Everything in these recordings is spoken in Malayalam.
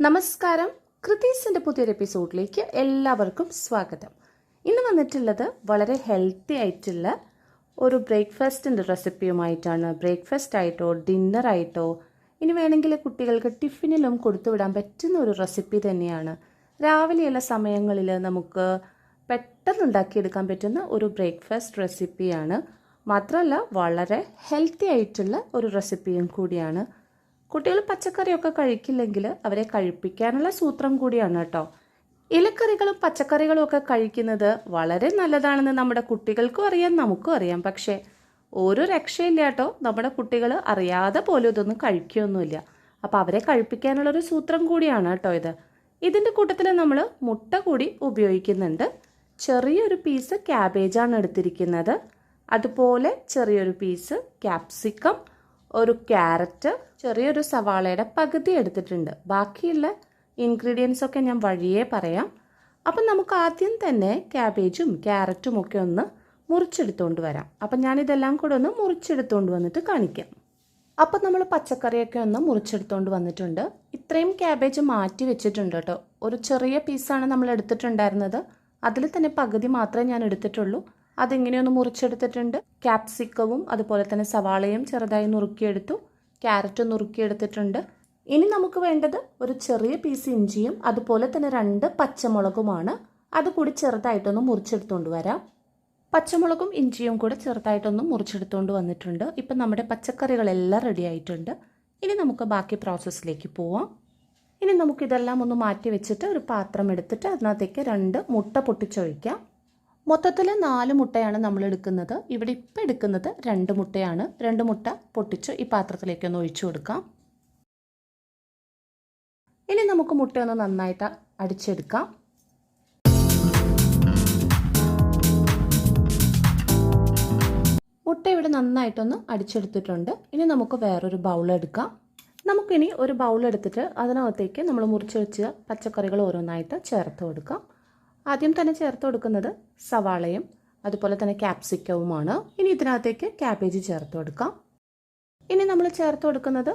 നമസ്കാരം. കൃതീസിന്റെ പുതിയൊരു എപ്പിസോഡിലേക്ക് എല്ലാവർക്കും സ്വാഗതം. ഇന്ന് വന്നിട്ടുള്ളത് വളരെ ഹെൽത്തി ആയിട്ടുള്ള ഒരു ബ്രേക്ക്ഫാസ്റ്റിന്റെ റെസിപ്പിയുമായിട്ടാണ് ബ്രേക്ക്ഫാസ്റ്റ് ആയിട്ടോ ഡിന്നർ ആയിട്ടോ ഇനി വേണമെങ്കിൽ കുട്ടികൾക്ക് ടിഫിനിലും കൊടുത്തുവിടാൻ പറ്റുന്ന ഒരു റെസിപ്പി തന്നെയാണ്. രാവിലെയുള്ള സമയങ്ങളിൽ നമുക്ക് പെട്ടെന്ന് ഉണ്ടാക്കിയെടുക്കാൻ പറ്റുന്ന ഒരു ബ്രേക്ക്ഫാസ്റ്റ് റെസിപ്പിയാണ് മാത്രമല്ല വളരെ ഹെൽത്തി ആയിട്ടുള്ള ഒരു റെസിപ്പിയും കൂടിയാണ്. കുട്ടികൾ പച്ചക്കറിയൊക്കെ കഴിക്കില്ലെങ്കിൽ അവരെ കഴിപ്പിക്കാനുള്ള സൂത്രം കൂടിയാണ് കേട്ടോ. ഇലക്കറികളും പച്ചക്കറികളും ഒക്കെ കഴിക്കുന്നത് വളരെ നല്ലതാണെന്ന് നമ്മുടെ കുട്ടികൾക്കും അറിയാം നമുക്കും അറിയാം. പക്ഷേ ഒരു രക്ഷയില്ല കേട്ടോ. നമ്മുടെ കുട്ടികൾ അറിയാതെ പോലും ഇതൊന്നും കഴിക്കുകയൊന്നുമില്ല. അപ്പോൾ അവരെ കഴിപ്പിക്കാനുള്ളൊരു സൂത്രം കൂടിയാണ് കേട്ടോ ഇത്. ഇതിന്റെ കൂട്ടത്തിൽ നമ്മൾ മുട്ട കൂടി ഉപയോഗിക്കുന്നുണ്ട്. ചെറിയൊരു പീസ് ക്യാബേജാണ് എടുത്തിരിക്കുന്നത്. അതുപോലെ ചെറിയൊരു പീസ് ക്യാപ്സിക്കം ഒരു ക്യാരറ്റ് ചെറിയൊരു സവാളയുടെ പകുതി എടുത്തിട്ടുണ്ട്. ബാക്കിയുള്ള ഇൻഗ്രീഡിയൻസ് ഒക്കെ ഞാൻ വഴിയേ പറയാം. അപ്പം നമുക്ക് ആദ്യം തന്നെ ക്യാബേജും ക്യാരറ്റും ഒക്കെ ഒന്ന് മുറിച്ചെടുത്തുകൊണ്ട് വരാം. അപ്പം ഞാനിതെല്ലാം കൂടെ ഒന്ന് മുറിച്ചെടുത്തുകൊണ്ട് വന്നിട്ട് കാണിക്കാം. അപ്പം നമ്മൾ പച്ചക്കറിയൊക്കെ ഒന്ന് മുറിച്ചെടുത്തുകൊണ്ട് വന്നിട്ടുണ്ട്. ഇത്രയും ക്യാബേജ് മാറ്റി വെച്ചിട്ടുണ്ട് കേട്ടോ. ഒരു ചെറിയ പീസാണ് നമ്മൾ എടുത്തിട്ടുണ്ടായിരുന്നത്. അതിൽ തന്നെ പകുതി മാത്രമേ ഞാൻ എടുത്തിട്ടുള്ളൂ. അതിങ്ങനെയൊന്ന് മുറിച്ചെടുത്തിട്ടുണ്ട്. ക്യാപ്സിക്കവും അതുപോലെ തന്നെ സവാളയും ചെറുതായി നുറുക്കിയെടുത്തു. ക്യാരറ്റ് നുറുക്കിയെടുത്തിട്ടുണ്ട്. ഇനി നമുക്ക് വേണ്ടത് ഒരു ചെറിയ പീസ് ഇഞ്ചിയും അതുപോലെ തന്നെ രണ്ട് പച്ചമുളകുമാണ്. അതുകൂടി ചെറുതായിട്ടൊന്ന് മുറിച്ചെടുത്തുകൊണ്ട് വരാം. പച്ചമുളകും ഇഞ്ചിയും കൂടെ ചെറുതായിട്ടൊന്ന് മുറിച്ചെടുത്തുകൊണ്ട് വന്നിട്ടുണ്ട്. ഇപ്പം നമ്മുടെ പച്ചക്കറികളെല്ലാം റെഡി ആയിട്ടുണ്ട്. ഇനി നമുക്ക് ബാക്കി പ്രോസസ്സിലേക്ക് പോവാം. ഇനി നമുക്കിതെല്ലാം ഒന്ന് മാറ്റി വെച്ചിട്ട് ഒരു പാത്രം എടുത്തിട്ട് അതിനകത്തേക്ക് രണ്ട് മുട്ട പൊട്ടിച്ചൊഴിക്കാം. മൊത്തത്തിൽ നാല് മുട്ടയാണ് നമ്മൾ എടുക്കുന്നത്. ഇവിടെ ഇപ്പം എടുക്കുന്നത് രണ്ട് മുട്ടയാണ്. രണ്ട് മുട്ട പൊട്ടിച്ച് ഈ പാത്രത്തിലേക്ക് ഒന്ന് ഒഴിച്ചു കൊടുക്കാം. ഇനി നമുക്ക് മുട്ടയൊന്ന് നന്നായിട്ട് അടിച്ചെടുക്കാം. മുട്ട ഇവിടെ നന്നായിട്ടൊന്ന് അടിച്ചെടുത്തിട്ടുണ്ട്. ഇനി നമുക്ക് വേറൊരു ബൗൾ എടുക്കാം. നമുക്കിനി ഒരു ബൗൾ എടുത്തിട്ട് അതിനകത്തേക്ക് നമ്മൾ മുറിച്ച് വെച്ച പച്ചക്കറികൾ ഓരോന്നായിട്ട് ചേർത്ത് കൊടുക്കാം. ആദ്യം തന്നെ ചേർത്ത് കൊടുക്കുന്നത് സവാളയും അതുപോലെ തന്നെ ക്യാപ്സിക്കവുമാണ് ഇനി ഇതിനകത്തേക്ക് ക്യാബേജ് ചേർത്ത് കൊടുക്കാം. ഇനി നമ്മൾ ചേർത്ത് കൊടുക്കുന്നത്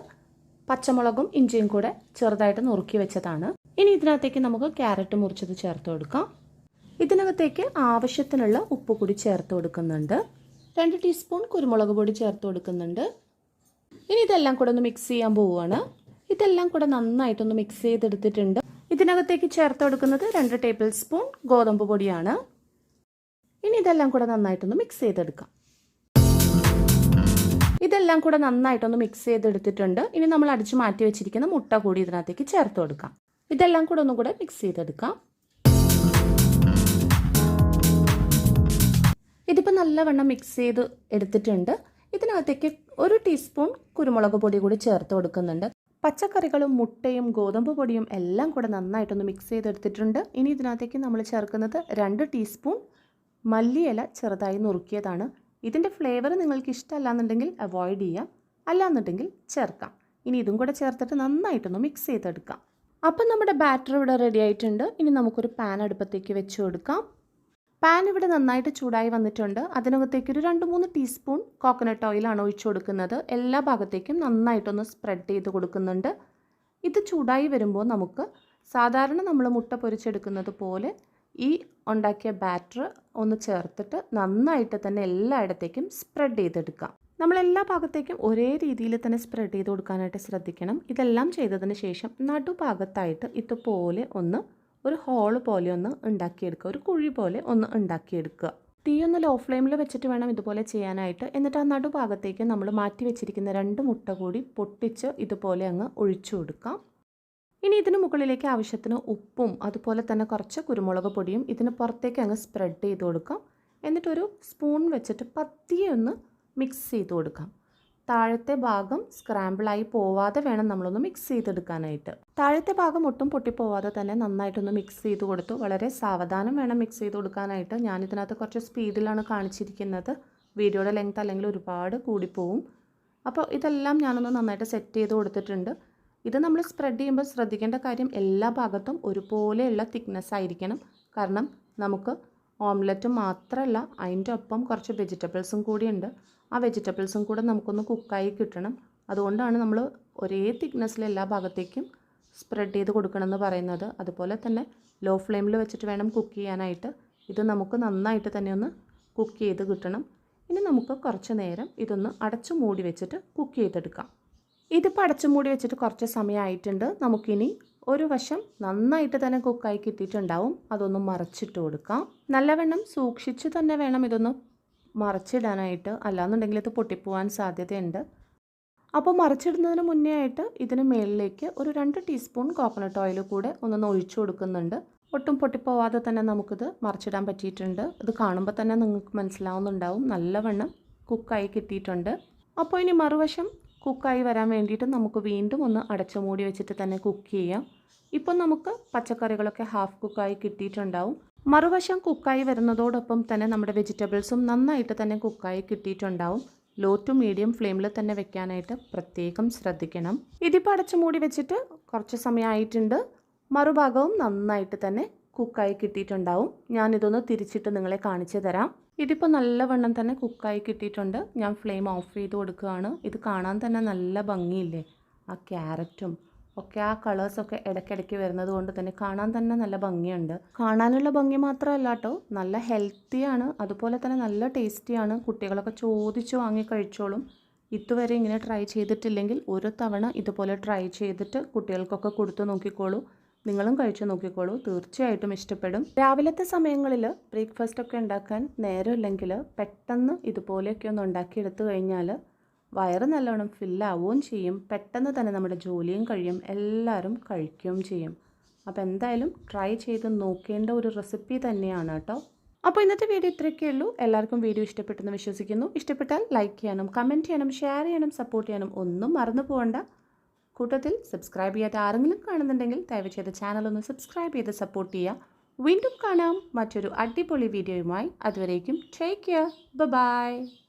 പച്ചമുളകും ഇഞ്ചിയും കൂടെ ചെറുതായിട്ട് നുറുക്കി വെച്ചതാണ്. ഇനി ഇതിനകത്തേക്ക് നമുക്ക് ക്യാരറ്റ് മുറിച്ചത് ചേർത്ത് കൊടുക്കാം. ഇതിനകത്തേക്ക് ആവശ്യത്തിനുള്ള ഉപ്പ് കൂടി ചേർത്ത് കൊടുക്കുന്നുണ്ട്. രണ്ട് ടീസ്പൂൺ കുരുമുളക് പൊടി ചേർത്ത് കൊടുക്കുന്നുണ്ട്. ഇനി ഇതെല്ലാം കൂടെ ഒന്ന് മിക്സ് ചെയ്യാൻ പോവുകയാണ്. ഇതെല്ലാം കൂടെ നന്നായിട്ടൊന്ന് മിക്സ് ചെയ്തെടുത്തിട്ടുണ്ട്. ഇതിനകത്തേക്ക് ചേർത്ത് കൊടുക്കുന്നത് രണ്ട് ടേബിൾ സ്പൂൺ ഗോതമ്പ് പൊടിയാണ്. ഇനി ഇതെല്ലാം കൂടെ നന്നായിട്ടൊന്ന് മിക്സ് ചെയ്തെടുക്കാം. ഇതെല്ലാം കൂടെ നന്നായിട്ടൊന്ന് മിക്സ് ചെയ്തെടുത്തിട്ടുണ്ട്. ഇനി നമ്മൾ അടിച്ചു മാറ്റി വെച്ചിരിക്കുന്ന മുട്ട കൂടി ഇതിനകത്തേക്ക് ചേർത്ത് കൊടുക്കാം. ഇതെല്ലാം കൂടെ ഒന്നും കൂടെ മിക്സ് ചെയ്തെടുക്കാം. ഇതിപ്പോൾ നല്ലവണ്ണം മിക്സ് ചെയ്ത് എടുത്തിട്ടുണ്ട്. ഇതിനകത്തേക്ക് ഒരു ടീസ്പൂൺ കുരുമുളക് പൊടി കൂടി ചേർത്ത് കൊടുക്കുന്നുണ്ട്. പച്ചക്കറികളും മുട്ടയും ഗോതമ്പ് പൊടിയും എല്ലാം കൂടെ നന്നായിട്ടൊന്ന് മിക്സ് ചെയ്തെടുത്തിട്ടുണ്ട്. ഇനി ഇതിനകത്തേക്ക് നമ്മൾ ചേർക്കുന്നത് രണ്ട് ടീസ്പൂൺ മല്ലിയില ചെറുതായി നുറുക്കിയതാണ്. ഇതിന്റെ ഫ്ലേവർ നിങ്ങൾക്ക് ഇഷ്ടമല്ലാന്നുണ്ടെങ്കിൽ അവോയ്ഡ് ചെയ്യാം. അല്ലാന്നുണ്ടെങ്കിൽ ചേർക്കാം. ഇനി ഇതും കൂടെ ചേർത്തിട്ട് നന്നായിട്ടൊന്ന് മിക്സ് ചെയ്തെടുക്കാം. അപ്പം നമ്മുടെ ബാറ്റർ ഇവിടെ റെഡി ആയിട്ടുണ്ട്. ഇനി നമുക്കൊരു പാൻ അടുപ്പത്തേക്ക് വെച്ച് കൊടുക്കാം. പാൻ ഇവിടെ നന്നായിട്ട് ചൂടായി വന്നിട്ടുണ്ട്. അതിനകത്തേക്ക് ഒരു രണ്ട് മൂന്ന് ടീസ്പൂൺ കോക്കനട്ട് ഓയിലാണ് ഒഴിച്ചു കൊടുക്കുന്നത്. എല്ലാ ഭാഗത്തേക്കും നന്നായിട്ടൊന്ന് സ്പ്രെഡ് ചെയ്ത് കൊടുക്കുന്നുണ്ട്. ഇത് ചൂടായി വരുമ്പോൾ നമുക്ക് സാധാരണ നമ്മൾ മുട്ട പൊരിച്ചെടുക്കുന്നത് പോലെ ഈ ഉണ്ടാക്കിയ ബാറ്റർ ഒന്ന് ചേർത്തിട്ട് നന്നായിട്ട് തന്നെ എല്ലായിടത്തേക്കും സ്പ്രെഡ് ചെയ്തെടുക്കാം. നമ്മൾ എല്ലാ ഭാഗത്തേക്കും ഒരേ രീതിയിൽ തന്നെ സ്പ്രെഡ് ചെയ്ത് കൊടുക്കാനായിട്ട് ശ്രദ്ധിക്കണം. ഇതെല്ലാം ചെയ്തതിന് ശേഷം നടുഭാഗത്തായിട്ട് ഇതുപോലെ ഒന്ന് ഒരു ഹോൾ പോലെ ഒന്ന് ഉണ്ടാക്കിയെടുക്കുക. ഒരു കുഴി പോലെ ഒന്ന് ഉണ്ടാക്കിയെടുക്കുക. തീ ഒന്ന് ലോ ഫ്ലെയിമിൽ വെച്ചിട്ട് വേണം ഇതുപോലെ ചെയ്യാനായിട്ട്. എന്നിട്ട് ആ നടുഭാഗത്തേക്ക് നമ്മൾ മാറ്റി വെച്ചിരിക്കുന്ന രണ്ട് മുട്ട കൂടി പൊട്ടിച്ച് ഇതുപോലെ അങ്ങ് ഒഴിച്ചു കൊടുക്കാം. ഇനി ഇതിന് മുകളിലേക്ക് ആവശ്യത്തിന് ഉപ്പും അതുപോലെ തന്നെ കുറച്ച് കുരുമുളക് പൊടിയും ഇതിന് പുറത്തേക്ക് അങ്ങ് സ്പ്രെഡ് ചെയ്ത് കൊടുക്കാം. എന്നിട്ടൊരു സ്പൂൺ വെച്ചിട്ട് പതിയെ ഒന്ന് മിക്സ് ചെയ്ത് കൊടുക്കാം. താഴത്തെ ഭാഗം സ്ക്രാമ്പിളായി പോവാതെ വേണം നമ്മളൊന്ന് മിക്സ് ചെയ്തെടുക്കാനായിട്ട്. താഴത്തെ ഭാഗം ഒട്ടും പൊട്ടിപ്പോവാതെ തന്നെ നന്നായിട്ടൊന്ന് മിക്സ് ചെയ്ത് കൊടുത്തു. വളരെ സാവധാനം വേണം മിക്സ് ചെയ്ത് കൊടുക്കാനായിട്ട്. ഞാനിതിനകത്ത് കുറച്ച് സ്പീഡിലാണ് കാണിച്ചിരിക്കുന്നത്. വീഡിയോയുടെ ലെങ്ത് അല്ലെങ്കിൽ ഒരുപാട് കൂടിപ്പോവും. അപ്പോൾ ഇതെല്ലാം ഞാനൊന്ന് നന്നായിട്ട് സെറ്റ് ചെയ്ത് കൊടുത്തിട്ടുണ്ട്. ഇത് നമ്മൾ സ്പ്രെഡ് ചെയ്യുമ്പോൾ ശ്രദ്ധിക്കേണ്ട കാര്യം എല്ലാ ഭാഗത്തും ഒരുപോലെയുള്ള തിക്നെസ് ആയിരിക്കണം. കാരണം നമുക്ക് ഓംലെറ്റ് മാത്രമല്ല അതിന്റെ ഒപ്പം കുറച്ച് വെജിറ്റബിൾസും കൂടിയുണ്ട്. ആ വെജിറ്റബിൾസും കൂടെ നമുക്കൊന്ന് കുക്കായി കിട്ടണം. അതുകൊണ്ടാണ് നമ്മൾ ഒരേ തിക്നെസ്സിൽ എല്ലാ ഭാഗത്തേക്കും സ്പ്രെഡ് ചെയ്ത് കൊടുക്കണമെന്ന് പറയുന്നത്. അതുപോലെ തന്നെ ലോ ഫ്ലെയിമിൽ വെച്ചിട്ട് വേണം കുക്ക് ചെയ്യാനായിട്ട്. ഇത് നമുക്ക് നന്നായിട്ട് തന്നെ ഒന്ന് കുക്ക് ചെയ്ത് കിട്ടണം. ഇനി നമുക്ക് കുറച്ച് നേരം ഇതൊന്ന് അടച്ചു മൂടി വെച്ചിട്ട് കുക്ക് ചെയ്തെടുക്കാം. ഇതിപ്പോൾ അടച്ചു മൂടി വെച്ചിട്ട് കുറച്ച് സമയമായിട്ടുണ്ട് നമുക്കിനി ഒരു വശം നന്നായിട്ട് തന്നെ കുക്കായി കിട്ടിയിട്ടുണ്ടാവും. അതൊന്ന് മറച്ചിട്ട് കൊടുക്കാം. നല്ലവണ്ണം സൂക്ഷിച്ച് തന്നെ വേണം ഇതൊന്ന് മറച്ചിടാനായിട്ട് അല്ലാന്നുണ്ടെങ്കിൽ ഇത് പൊട്ടിപ്പോവാൻ സാധ്യതയുണ്ട്. അപ്പോൾ മറിച്ചിടുന്നതിന് മുന്നേ ആയിട്ട് ഇതിന് മേളിലേക്ക് ഒരു രണ്ട് ടീസ്പൂൺ കോക്കനട്ട് ഓയിൽ കൂടെ ഒന്നൊന്ന് ഒഴിച്ചു കൊടുക്കുന്നുണ്ട്. ഒട്ടും പൊട്ടിപ്പോവാതെ തന്നെ നമുക്കിത് മറിച്ചിടാൻ പറ്റിയിട്ടുണ്ട്. ഇത് കാണുമ്പോൾ തന്നെ നിങ്ങൾക്ക് മനസ്സിലാവുന്നുണ്ടാവും. നല്ലവണ്ണം കുക്കായി കിട്ടിയിട്ടുണ്ട്. അപ്പോൾ ഇനി മറുവശം കുക്കായി വരാൻ വേണ്ടിയിട്ട് നമുക്ക് വീണ്ടും ഒന്ന് അടച്ചു മൂടി വെച്ചിട്ട് തന്നെ കുക്ക് ചെയ്യാം. ഇപ്പം നമുക്ക് പച്ചക്കറികളൊക്കെ ഹാഫ് കുക്കായി കിട്ടിയിട്ടുണ്ടാവും. മറുവശം കുക്കായി വരുന്നതോടൊപ്പം തന്നെ നമ്മുടെ വെജിറ്റബിൾസും നന്നായിട്ട് തന്നെ കുക്കായി കിട്ടിയിട്ടുണ്ടാവും. ലോ ടു മീഡിയം ഫ്ലെയിമിൽ തന്നെ വെക്കാനായിട്ട് പ്രത്യേകം ശ്രദ്ധിക്കണം. ഇതിപ്പോൾ അടച്ചു മൂടി വെച്ചിട്ട് കുറച്ച് സമയമായിട്ടുണ്ട്. മറുഭാഗവും നന്നായിട്ട് തന്നെ കുക്കായി കിട്ടിയിട്ടുണ്ടാവും. ഞാനിതൊന്ന് തിരിച്ചിട്ട് നിങ്ങളെ കാണിച്ചു തരാം. ഇതിപ്പോൾ നല്ലവണ്ണം തന്നെ കുക്കായി കിട്ടിയിട്ടുണ്ട്. ഞാൻ ഫ്ലെയിം ഓഫ് ചെയ്ത് കൊടുക്കുകയാണ്. ഇത് കാണാൻ തന്നെ നല്ല ഭംഗിയില്ലേ? ആ ക്യാരറ്റും ഒക്കെ ആ കളേഴ്സൊക്കെ ഇടയ്ക്കിടയ്ക്ക് വരുന്നത് കൊണ്ട് തന്നെ കാണാൻ തന്നെ നല്ല ഭംഗിയുണ്ട്. കാണാനുള്ള ഭംഗി മാത്രമല്ല കേട്ടോ നല്ല ഹെൽത്തിയാണ് അതുപോലെ തന്നെ നല്ല ടേസ്റ്റിയാണ് കുട്ടികളൊക്കെ ചോദിച്ച് വാങ്ങി കഴിച്ചോളും. ഇതുവരെ ഇങ്ങനെ ട്രൈ ചെയ്തിട്ടില്ലെങ്കിൽ ഒരു തവണ ഇതുപോലെ ട്രൈ ചെയ്തിട്ട് കുട്ടികൾക്കൊക്കെ കൊടുത്തു നോക്കിക്കോളൂ. നിങ്ങളും കഴിച്ചു നോക്കിക്കോളൂ. തീർച്ചയായിട്ടും ഇഷ്ടപ്പെടും. രാവിലത്തെ സമയങ്ങളിൽ ബ്രേക്ക്ഫാസ്റ്റ് ഒക്കെ ഉണ്ടാക്കാൻ നേരമില്ലെങ്കിൽ പെട്ടെന്ന് ഇതുപോലെയൊക്കെ ഒന്ന് ഉണ്ടാക്കിയെടുത്തു കഴിഞ്ഞാൽ വയറ് നല്ലോണം ഫില്ലാവുകയും ചെയ്യും. പെട്ടെന്ന് തന്നെ നമ്മുടെ ജോലിയും കഴിയും. എല്ലാവരും കഴിക്കുകയും ചെയ്യും. അപ്പോൾ എന്തായാലും ട്രൈ ചെയ്ത് നോക്കേണ്ട ഒരു റെസിപ്പി തന്നെയാണ് കേട്ടോ. അപ്പോൾ ഇന്നത്തെ വീഡിയോ ഇത്രയൊക്കെ ഉള്ളൂ. എല്ലാവർക്കും വീഡിയോ ഇഷ്ടപ്പെട്ടെന്ന് വിശ്വസിക്കുന്നു. ഇഷ്ടപ്പെട്ടാൽ ലൈക്ക് ചെയ്യാനും കമന്റ് ചെയ്യാനും ഷെയർ ചെയ്യാനും സപ്പോർട്ട് ചെയ്യാനും ഒന്നും മറന്നു പോകണ്ട കൂട്ടത്തിൽ സബ്സ്ക്രൈബ് ചെയ്യാത്ത ആരെങ്കിലും കാണുന്നുണ്ടെങ്കിൽ ദയവ് ചെയ്ത് ചാനലൊന്ന് സബ്സ്ക്രൈബ് ചെയ്ത് സപ്പോർട്ട് ചെയ്യുക. വീണ്ടും കാണാം. മറ്റൊരു അടിപൊളി വീഡിയോയുമായി. അതുവരേക്കും ടേക്ക് കെയർ ബൈ